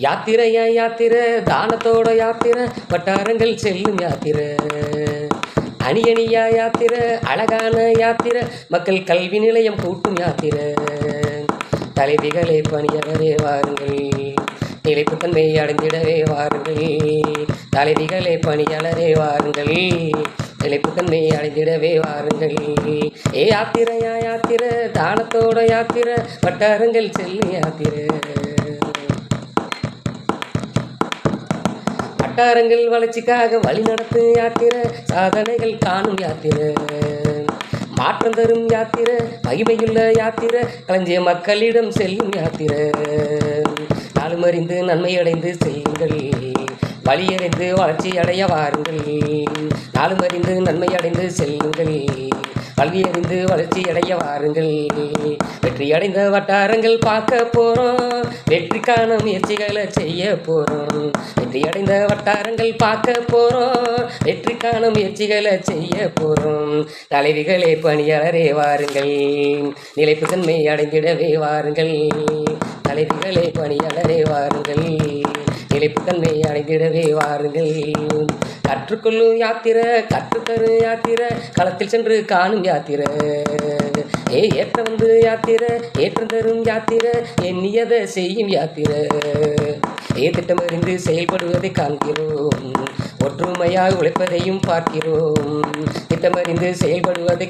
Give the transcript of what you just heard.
யாத்திரையா யாத்திர? தானத்தோட யாத்திரை. வட்டாரங்கள் செல்லும் யாத்திர. அணியணியா யாத்திரை அழகான யாத்திரை. மக்கள் கல்வி நிலையம் கூட்டும் யாத்திரை. தலைவிகளை பணியவரே வாருங்கள். நிலைப்புத்தன்மை அடைந்திடவே வாருங்கள். தலைவிகளை பணியாளரே வாருங்கள். நிலைப்புத்தன்மை அடைந்திடவே வாருங்கள். ஏ யாத்திரையா யாத்திர? தானத்தோட யாத்திர. வட்டாரங்கள் செல்லும் யாத்திர. வட்டாரங்கள் வளர்ச்சிக்காக வழி நடத்தும் யாத்திரை சாதனைகள் காணும் யாத்திர. மாற்றம் தரும் யாத்திரை மகிமையுள்ள யாத்திரை களஞ்சிய மக்களிடம் செல்லும் யாத்திர. நாளும் நன்மையடைந்து நன்மை அடைந்து செல்லுங்கள். வழியறிந்து வளர்ச்சி அடைய வாருங்கள். நாளும் நன்மையடைந்து நன்மை அடைந்து செல்லுங்கள். கல்வியறிந்து வளர்ச்சி அடைய வாருங்கள். வெற்றி அடைந்த வட்டாரங்கள் பார்க்க போறோம். வெற்றிக்கான முயற்சிகளை செய்ய போறோம். வெற்றி அடைந்த வட்டாரங்கள் பார்க்க போறோம். வெற்றிக்கான முயற்சிகளை செய்ய போறோம். தலைவிகளே பணியாளரே வாருங்கள். நிலைப்பு தன்மை அடைந்திடவே வாருங்கள். தன்னை அடைந்திடவே வாருங்கள். கற்றுக்கொள்ளும் யாத்திரை கற்றுத்தரும் யாத்திரை களத்தில் சென்று காணும் யாத்திர. ஏ ஏற்ற வந்து யாத்திரை ஏற்றம் தரும் யாத்திரை எண்ணியதை செய்யும் யாத்திரை. ஏ திட்டமறிந்து செயல்படுவதை காண்கிறோம். ஒற்றுமையாக உழைப்பதையும் பார்க்கிறோம். திட்டமறிந்து செயல்படுவதை